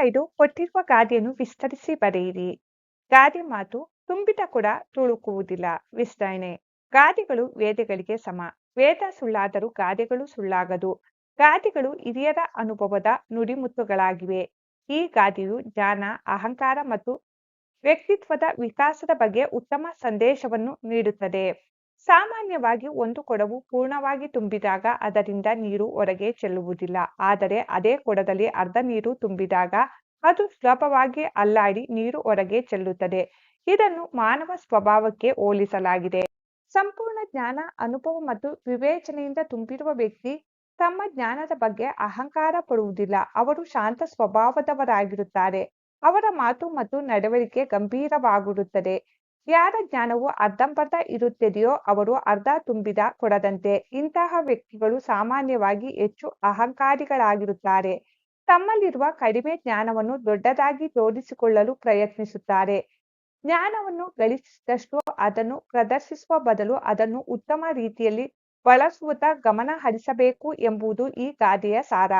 ಐದು ಕೊಟ್ಟಿರುವ ಗಾದೆಯನ್ನು ವಿಸ್ತರಿಸಿ ಬರೆಯಿರಿ. ಗಾದೆ ಮಾತು ತುಂಬಿತ ಕೂಡ ತುಳುಕುವುದಿಲ್ಲ. ವಿಸ್ತರಣೆ. ಗಾದೆಗಳು ವೇದಗಳಿಗೆ ಸಮ. ವೇದ ಸುಳ್ಳಾದರೂ ಗಾದೆಗಳು ಸುಳ್ಳಾಗದು. ಗಾದೆಗಳು ಹಿರಿಯರ ಅನುಭವದ ನುಡಿಮುತ್ತುಗಳಾಗಿವೆ. ಈ ಗಾದೆಯು ಜ್ಞಾನ, ಅಹಂಕಾರ ಮತ್ತು ವ್ಯಕ್ತಿತ್ವದ ವಿಕಾಸದ ಬಗ್ಗೆ ಉತ್ತಮ ಸಂದೇಶವನ್ನು ನೀಡುತ್ತದೆ. ಸಾಮಾನ್ಯವಾಗಿ ಒಂದು ಕೊಡವು ಪೂರ್ಣವಾಗಿ ತುಂಬಿದಾಗ ಅದರಿಂದ ನೀರು ಹೊರಗೆ ಚೆಲ್ಲುವುದಿಲ್ಲ. ಆದರೆ ಅದೇ ಕೊಡದಲ್ಲಿ ಅರ್ಧ ನೀರು ತುಂಬಿದಾಗ ಅದು ಸುಲಭವಾಗಿ ಅಲ್ಲಾಡಿ ನೀರು ಹೊರಗೆ ಚೆಲ್ಲುತ್ತದೆ. ಇದನ್ನು ಮಾನವ ಸ್ವಭಾವಕ್ಕೆ ಹೋಲಿಸಲಾಗಿದೆ. ಸಂಪೂರ್ಣ ಜ್ಞಾನ, ಅನುಭವ ಮತ್ತು ವಿವೇಚನೆಯಿಂದ ತುಂಬಿರುವ ವ್ಯಕ್ತಿ ತಮ್ಮ ಜ್ಞಾನದ ಬಗ್ಗೆ ಅಹಂಕಾರ ಪಡುವುದಿಲ್ಲ. ಅವರು ಶಾಂತ ಸ್ವಭಾವದವರಾಗಿರುತ್ತಾರೆ. ಅವರ ಮಾತು ಮತ್ತು ನಡವಳಿಕೆ ಗಂಭೀರವಾಗಿರುತ್ತದೆ ಯಾರ ಜ್ಞಾನವು ಅರ್ಧಂಬರ್ಧ ಇರುತ್ತದೆಯೋ ಅವರು ಅರ್ಧ ತುಂಬಿದ ಕೊಡದಂತೆ. ಇಂತಹ ವ್ಯಕ್ತಿಗಳು ಸಾಮಾನ್ಯವಾಗಿ ಹೆಚ್ಚು ಅಹಂಕಾರಿಗಳಾಗಿರುತ್ತಾರೆ. ತಮ್ಮಲ್ಲಿರುವ ಕಡಿಮೆ ಜ್ಞಾನವನ್ನು ದೊಡ್ಡದಾಗಿ ತೋರಿಸಿಕೊಳ್ಳಲು ಪ್ರಯತ್ನಿಸುತ್ತಾರೆ. ಜ್ಞಾನವನ್ನು ಗಳಿಸಿದಷ್ಟು ಅದನ್ನು ಪ್ರದರ್ಶಿಸುವ ಬದಲು ಅದನ್ನು ಉತ್ತಮ ರೀತಿಯಲ್ಲಿ ಬಳಸುವುದ ಗಮನ ಹರಿಸಬೇಕು ಎಂಬುದು ಈ ಗಾದೆಯ ಸಾರ.